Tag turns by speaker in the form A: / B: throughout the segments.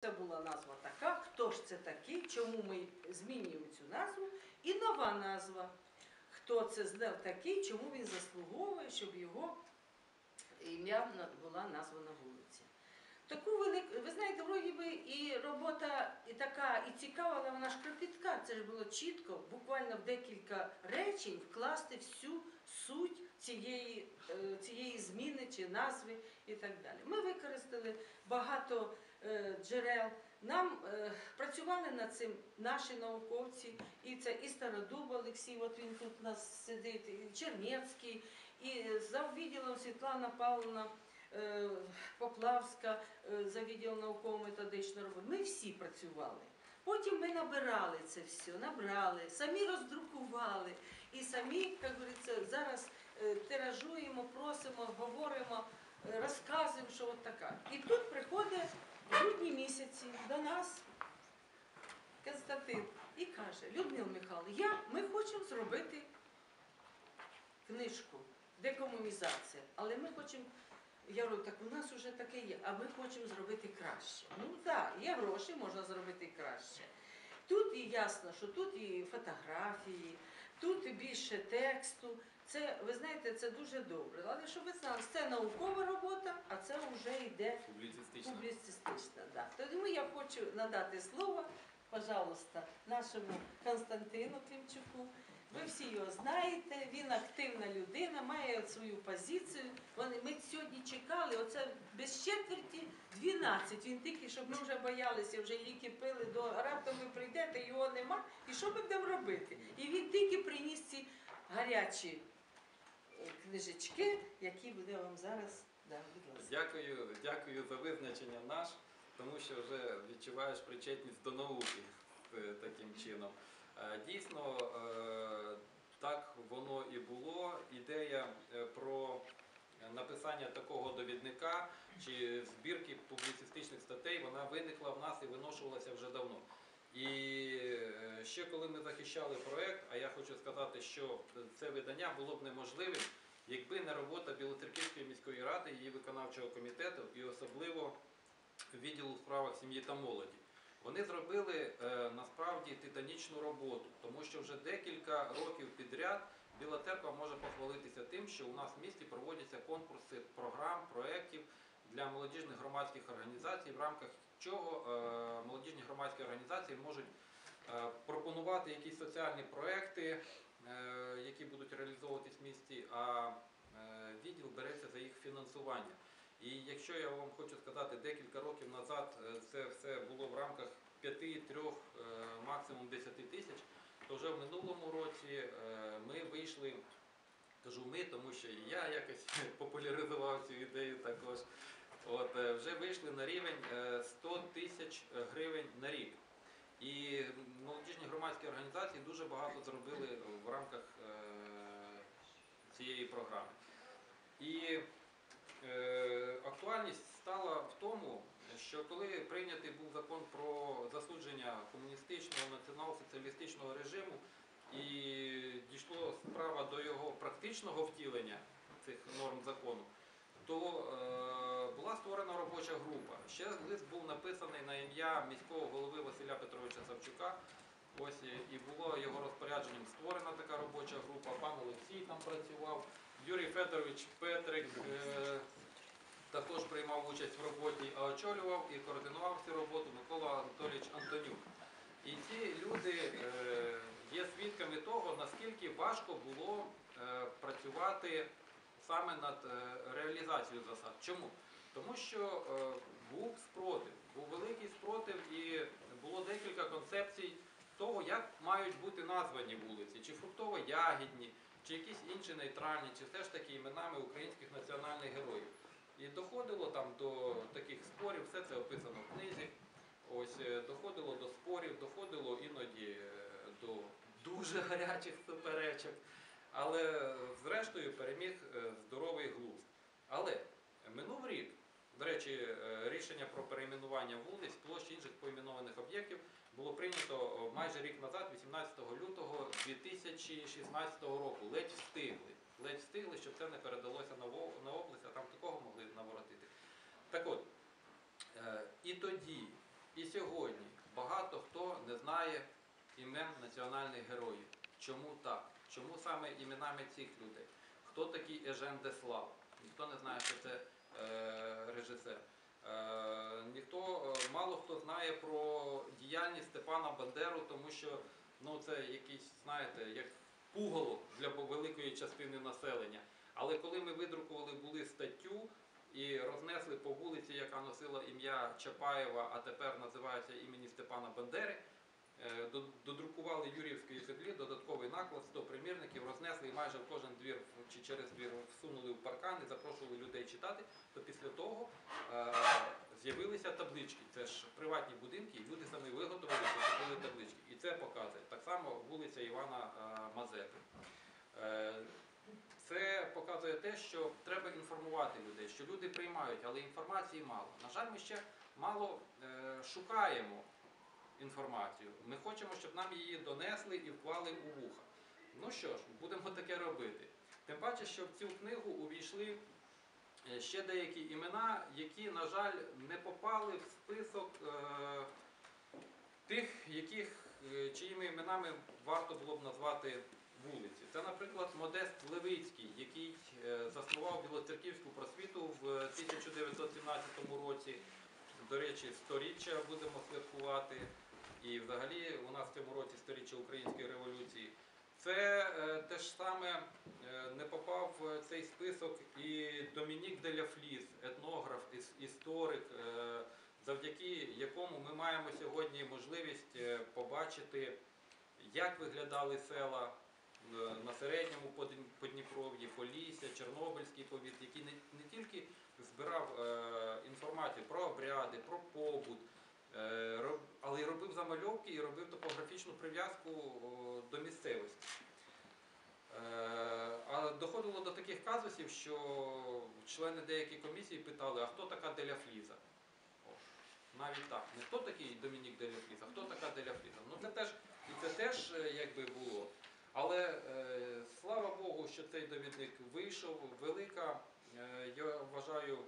A: Це була назва така, хто ж це такий, чому ми змінюємо цю назву, і нова назва. Хто це знав такий, чому він заслуговує, щоб його ім'я була названа вулиця. Таку велику, ви знаєте, вроді би і робота і така, і цікава, але вона ж кропітка. Це ж було чітко, буквально в декілька речень вкласти всю суть цієї, е, цієї зміни чи назви і так далі. Ми використали багато джерел. Нам е, працювали над цим наші науковці, і це і Стародуб Олексій, от він тут у нас сидить, і Чернецький, і за відділом Світлана Павловна. е, Поплавська е, за відділом науково-методичної роботи. Ми всі працювали. Потім ми набирали це все, набрали, самі роздрукували і самі, як говориться, зараз е, тиражуємо, просимо, говоримо, е, розказуємо, що от така. І тут приходить в грудні місяці до нас Константин і каже, Людмила Михайловна, ми хочемо зробити книжку декомунізація, але ми хочемо. Я говорю, так у нас вже таке є, а ми хочемо зробити краще. Ну так, є гроші, можна зробити краще. Тут і ясно, що тут і фотографії, тут і більше тексту. Це, ви знаєте, це дуже добре. Але щоб ви знали, це наукова робота, а це вже йде
B: Публіцистично.
A: публіцистична. Да. Тому я хочу надати слово, пожалуйста, нашому Константину Клімчуку. Ви всі його знаєте, він активна людина, має свою позицію. Вони, ми сьогодні чекали, оце без четверті 12. Він тільки, щоб ми вже боялися, вже ліки пили, до раптом ви прийдете, його нема. І що ми будемо робити? І він тільки приніс ці гарячі книжечки, які буде вам зараз. Да.
B: Дякую, дякую за визначення наш, тому що вже відчуваєш причетність до науки е, таким чином. Е, Дійсно, е, так воно і було. Ідея про написання такого довідника чи збірки публіцистичних статей, вона виникла в нас і виношувалася вже давно. І е, ще коли ми захищали проект, а я хочу сказати, що це видання було б неможливим, якби не робота Білоцерківської міської ради, її виконавчого комітету і особливо відділу у справах сім'ї та молоді. Вони зробили е, насправді титанічну роботу, тому що вже декілька років підряд Біла церква може похвалитися тим, що у нас в місті проводяться конкурси програм, проєктів для молодіжних громадських організацій, в рамках чого громадські організації можуть е, пропонувати якісь соціальні проекти, е, які будуть реалізовуватись в місті, а е, відділ береться за їх фінансування. І якщо я вам хочу сказати, декілька років назад це все було в рамках 5, 3, максимум 10 тисяч, то вже в минулому році ми вийшли, кажу ми, тому що і я якось популяризував цю ідею також. От, е, вже вийшли на рівень е, 100 тисяч гривень на рік. І молодіжні громадські організації дуже багато зробили в рамках е, цієї програми. І е, актуальність стала в тому, що коли прийнятий був закон про засудження комуністичного націонал-соціалістичного режиму і дійшло справа до його практичного втілення цих норм закону, то е, була створена робоча група. Ще лист був написаний на ім'я міського голови Василя Петровича Савчука. Ось і- було його розпорядженням створена така робоча група. Пан Олексій там працював, Юрій Федорович Петрик е, також приймав участь в роботі, а очолював і координував цю роботу Микола Анатолійович Антонюк. І ці люди е, є свідками того, наскільки важко було е, працювати саме над е, реалізацією засад. Чому? Тому що е, був спротив, був великий спротив і було декілька концепцій того, як мають бути названі вулиці, чи фруктово-ягідні, чи якісь інші нейтральні, чи все ж таки іменами українських національних героїв. І доходило там до таких спорів, все це описано в книзі. Ось е, доходило до спорів, доходило іноді до дуже гарячих суперечок. Але зрештою переміг е, здоровий глузд. Але минув рік, до речі, е, рішення про перейменування вулиць, площ інших поіменованих об'єктів було прийнято майже рік назад, 18 лютого 2016 року. Ледь встигли. Ледь встигли, щоб це не передалося на область, а там такого могли наворотити. Так от, е, і тоді, знає імен національних героїв. Чому так? Чому саме іменами цих людей? Хто такий Ежен Деслав? Ніхто не знає, що це е, режисер. Е, ніхто, е, мало хто знає про діяльність Степана Бандеру, тому що ну, це якийсь, знаєте, як пугало для великої частини населення. Але коли ми видрукували були статтю і рознесли по вулиці, яка носила ім'я Чапаєва, а тепер називається імені Степана Бандери, додрукували Юрівської землі, додатковий наклад, 100 примірників, рознесли і майже в кожен двір чи через двір всунули в паркан і запрошували людей читати, то після того е, з'явилися таблички. Це ж приватні будинки, і люди самі виготовили, закупили таблички. І це показує. Так само вулиця Івана е, Мазепи. Е, Це показує те, що треба інформувати людей, що люди приймають, але інформації мало. На жаль, ми ще мало е, шукаємо інформацію. Ми хочемо, щоб нам її донесли і вклали у вуха. Ну що ж, будемо таке робити. Тим паче, що в цю книгу увійшли е, ще деякі імена, які, на жаль, не попали в список е, тих, яких, е, чиїми іменами варто було б назвати вулиці. Це, наприклад, Модест Левицький, який заснував Білоцерківську просвіту в 1917 році. До речі, сторіччя будемо святкувати. І взагалі у нас в цьому році сторіччя Української революції. Це е, те ж саме е, не попав в цей список і Домінік Деляфліс, етнограф, історик, е, завдяки якому ми маємо сьогодні можливість побачити, як виглядали села на середньому Подніпров'ї, Полісся, Чорнобильський повіт, який не, тільки збирав інформацію про обряди, про побут, але й робив замальовки і робив топографічну прив'язку до місцевості. Е, А доходило до таких казусів, що члени деяких комісій питали, а хто така Деля Фліза? Навіть так. Не хто такий Домінік Деля Фліза, а хто така Деля Фліза. Ну це теж, і це теж е, якби було. Але е, слава Богу, що цей довідник вийшов. Велика, е, я вважаю,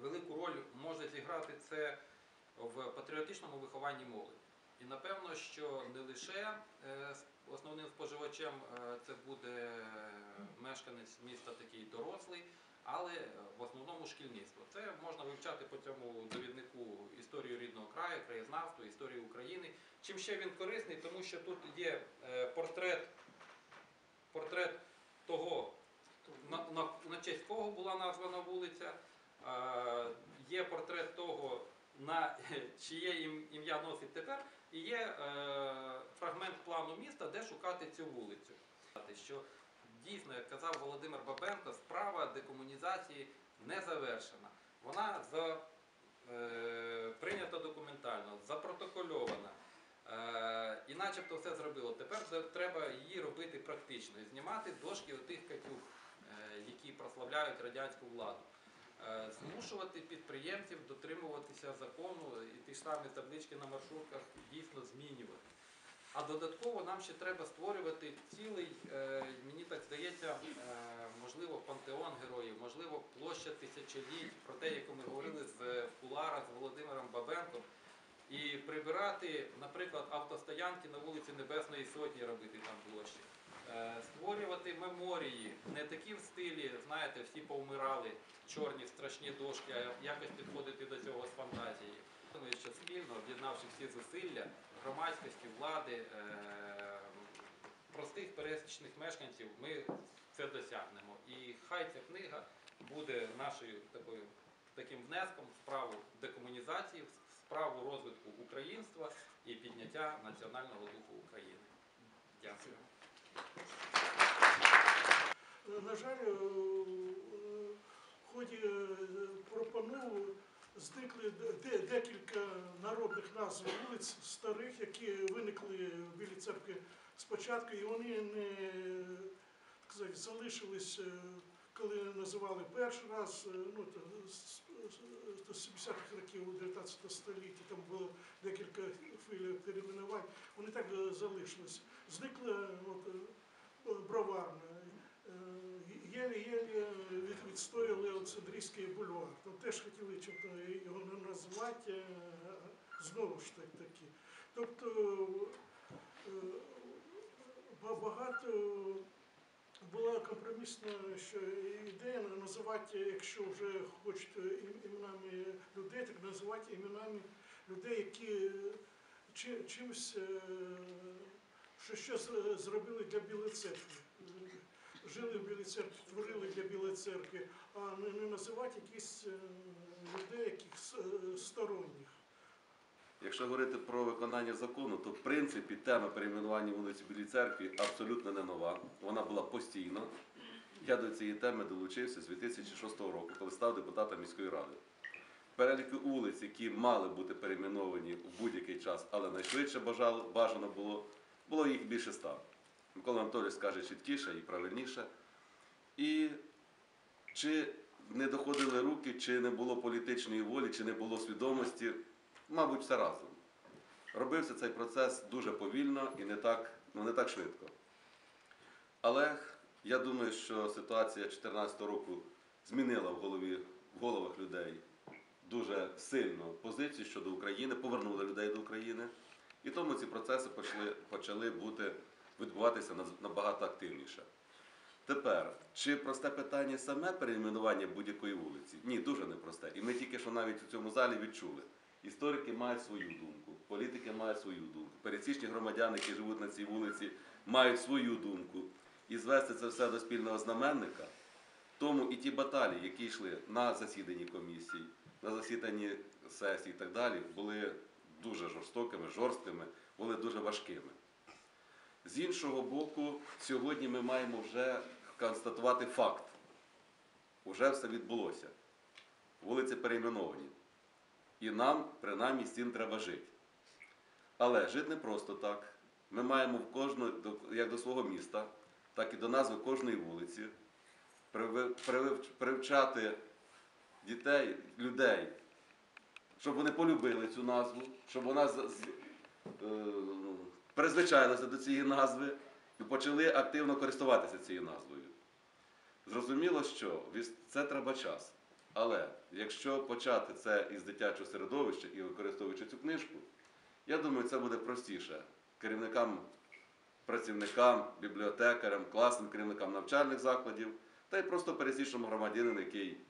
B: велику роль може зіграти це в патріотичному вихованні молоді. І напевно, що не лише е, основним споживачем е, це буде мешканець міста такий дорослий, але е, в основному шкільництво. Це можна вивчати по цьому довіднику історію рідного краю, краєзнавство, історію України. Чим ще він корисний, тому що тут є е, портрет, портрет того, на, на, на честь кого була названа вулиця. Е, є портрет того, на чиє ім- ім'я носить тепер, і є е, фрагмент плану міста, де шукати цю вулицю. Що дійсно, як казав Володимир Бабенко, справа декомунізації не завершена. Вона за, е, прийнята документально, запротокольована. Е, і начебто все зробило. Тепер треба її робити практично, знімати дошки отих катюх, е, які прославляють радянську владу. Е, Змушувати підприємців дотримуватися закону і ті ж самі таблички на маршрутках дійсно змінювати. А додатково нам ще треба створювати цілий, е, мені так здається, е, можливо, пантеон героїв, можливо, площа тисячоліть, про те, яку ми говорили з в куларах з Володимиром Бабенком. І прибирати, наприклад, автостоянки на вулиці Небесної Сотні робити там площі. Е, Створювати меморії, не такі в стилі, знаєте, всі повмирали, чорні страшні дошки, а якось підходити до цього з фантазією. Думаю, що спільно, об'єднавши всі зусилля громадськості, влади, е, простих пересічних мешканців, ми це досягнемо. І хай ця книга буде нашою такою таким внеском в справу декомунізації, в справу розвитку українства і підняття національного духу України. Дякую.
C: На жаль, е, в ході е, пропоную зникли декілька народних назв вулиць старих, які виникли в Білій церкві спочатку, і вони не так сказати, залишились, е, коли називали перший раз, е, ну, то з- з- з 70-х років 19 століття, там було декілька хвиль перейменувань, вони так е, залишились. Зникла от, е, броварна. Е, Єлі-єлі відстояли Олександрійський бульвар. Там теж хотіли його не назвати, е, знову ж так таки. Тобто е, багато була компромісна ще ідея називати, якщо вже хочете іменами людей, так називати іменами людей, які чимось е, що щось е, зробили для Білої церкви. Жили в Білій церкві, творили для Білої церкви, а не, не називати якісь е, людей, якихось е, сторонніх.
D: Якщо говорити про виконання закону, то в принципі тема перейменування вулиці Білій церкві абсолютно не нова. Вона була постійно. Я до цієї теми долучився з 2006 року, коли став депутатом міської ради. Переліки вулиць, які мали бути перейменовані в будь-який час, але найшвидше бажано було, було їх більше ста. Микола Анатолійович скаже чіткіше і правильніше. І чи не доходили руки, чи не було політичної волі, чи не було свідомості, мабуть, все разом. Робився цей процес дуже повільно і не так, ну, не так швидко. Але я думаю, що ситуація 2014 року змінила в голові, в головах людей дуже сильно позицію щодо України, повернула людей до України. І тому ці процеси почали, почали бути, відбуватися набагато активніше. Тепер, чи просте питання саме перейменування будь-якої вулиці? Ні, дуже непросте. І ми тільки що навіть у цьому залі відчули. Історики мають свою думку, політики мають свою думку, пересічні громадяни, які живуть на цій вулиці, мають свою думку. І звести це все до спільного знаменника. Тому і ті баталії, які йшли на засіданні комісій, на засіданні сесій і так далі, були дуже жорстокими, жорсткими, були дуже важкими. З іншого боку, сьогодні ми маємо вже констатувати факт. Уже все відбулося. Вулиці перейменовані. І нам, принаймні, з цим треба жити. Але жити не просто так. Ми маємо в кожну, як до свого міста, так і до назви кожної вулиці привчати дітей, людей, щоб вони полюбили цю назву, щоб вона призвичайлися до цієї назви і почали активно користуватися цією назвою. Зрозуміло, що це треба час. Але якщо почати це із дитячого середовища і використовуючи цю книжку, я думаю, це буде простіше керівникам, працівникам, бібліотекарям, класним керівникам навчальних закладів, та й просто пересічному громадянину, який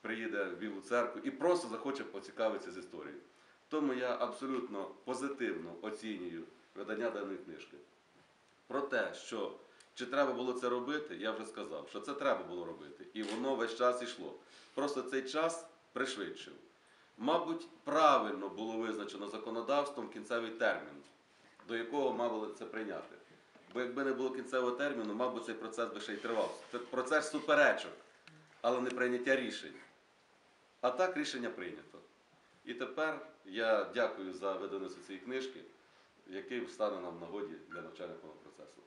D: приїде в Білу церкву і просто захоче поцікавитися з історією. Тому я абсолютно позитивно оцінюю видання даної книжки. Про те, що чи треба було це робити, я вже сказав, що це треба було робити. І воно весь час йшло. Просто цей час пришвидшив. Мабуть, правильно було визначено законодавством кінцевий термін, до якого мали це прийняти. Бо якби не було кінцевого терміну, мабуть, цей процес би ще й тривав. Це процес суперечок, але не прийняття рішень. А так рішення прийнято. І тепер я дякую за видаництво цієї книжки, який стане нам нагоді для навчального процесу.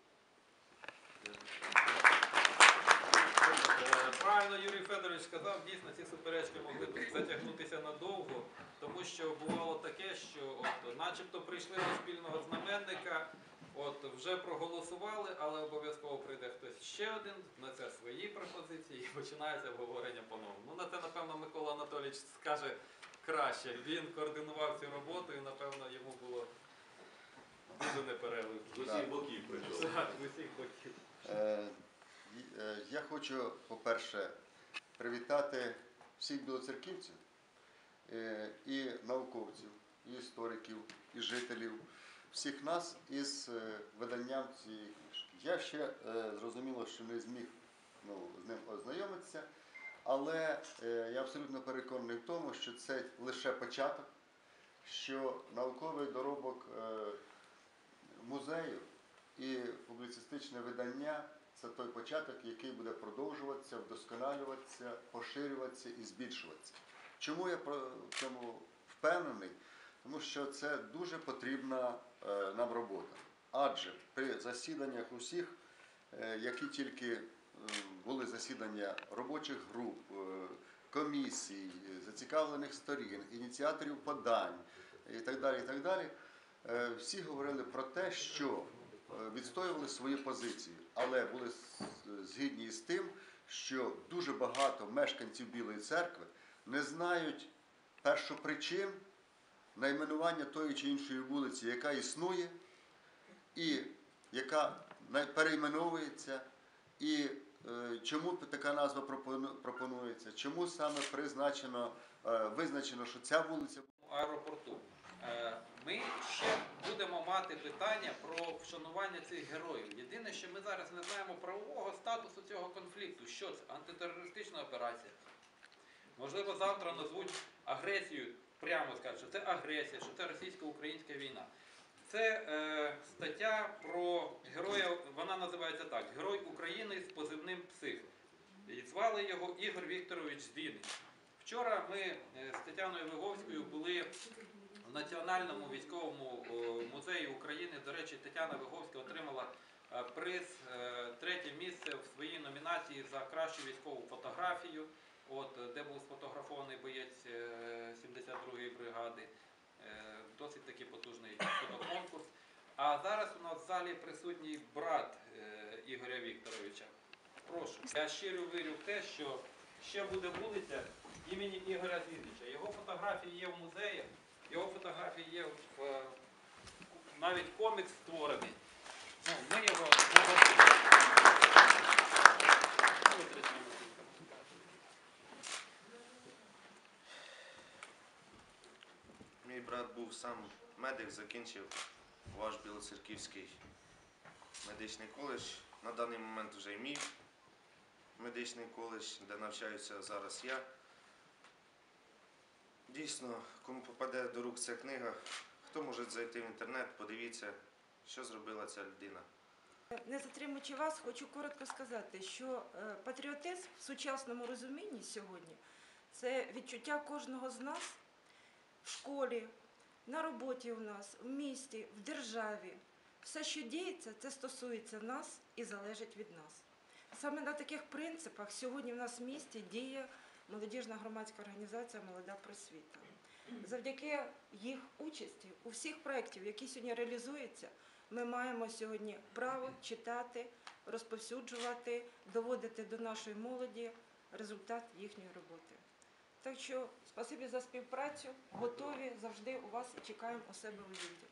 B: Е, Правильно Юрій Федорович сказав, дійсно ці суперечки могли б затягнутися надовго, тому що бувало таке, що от, начебто прийшли до спільного знаменника, от вже проголосували, але обов'язково прийде хтось ще один, внесе свої пропозиції і починається обговорення по-новому. Ну на це, напевно, Микола Анатолійович скаже краще. Він координував цю роботу і, напевно, йому було дуже непереливно.
D: З усіх боків прийшов.
B: З усіх боків.
E: Е, е, Я хочу, по-перше, привітати всіх білоцерківців, е, і науковців, і істориків, і жителів, всіх нас із виданням цієї книжки. Я ще зрозуміло, що не зміг ну, з ним ознайомитися, але я абсолютно переконаний в тому, що це лише початок, що науковий доробок музею і публіцистичне видання це той початок, який буде продовжуватися, вдосконалюватися, поширюватися і збільшуватися. Чому я в цьому впевнений? Тому що це дуже потрібна е, нам робота. Адже при засіданнях усіх, е, які тільки е, були засідання робочих груп, комісій, зацікавлених сторін, ініціаторів подань і так далі, і так далі, всі говорили про те, що е, відстоювали свої позиції, але були згідні з тим, що дуже багато мешканців Білої церкви не знають першопричин найменування тої чи іншої вулиці, яка існує, і яка перейменовується, і е, чому така назва пропонується, чому саме призначено, е, визначено, що ця вулиця
B: аеропорту. Ми ще будемо мати питання про вшанування цих героїв. Єдине, що ми зараз не знаємо правового статусу цього конфлікту. Що це? Антитерористична операція. Можливо, завтра назвуть агресію, прямо скажуть, що це агресія, що це російсько-українська війна. Це е, стаття про героя, вона називається так: Герой України з позивним псих. І звали його Ігор Вікторович Здійний. Вчора ми е, з Тетяною Виговською були в Національному військовому музеї України. До речі, Тетяна Виговська отримала е, приз е, третє місце в своїй номінації за кращу військову фотографію, от, е, де був сфотографований боєць е, 72-ї бригади. Досить такий потужний фотоконкурс. А зараз у нас в залі присутній брат Ігоря Вікторовича. Прошу. Я щиро вірю в те, що ще буде вулиця імені Ігоря Зінича. Його фотографії є в музеї, його фотографії є в е, навіть комікс створений. Ну, ми його.
F: Мій брат був сам медик, закінчив ваш Білоцерківський медичний коледж. На даний момент вже й мій медичний коледж, де навчаюся зараз я. Дійсно, кому попаде до рук ця книга, хто може зайти в інтернет, подивіться, що зробила ця людина.
G: Не затримуючи вас, хочу коротко сказати, що е, патріотизм в сучасному розумінні сьогодні це відчуття кожного з нас в школі, на роботі у нас, в місті, в державі. Все, що діється, це стосується нас і залежить від нас. Саме на таких принципах сьогодні в нас в місті діє молодіжна громадська організація Молода просвіта. Завдяки їх участі у всіх проєктів, які сьогодні реалізуються, ми маємо сьогодні право читати, розповсюджувати, доводити до нашої молоді результат їхньої роботи. Так що спасибі за співпрацю, готові завжди у вас і чекаємо у себе у відділі.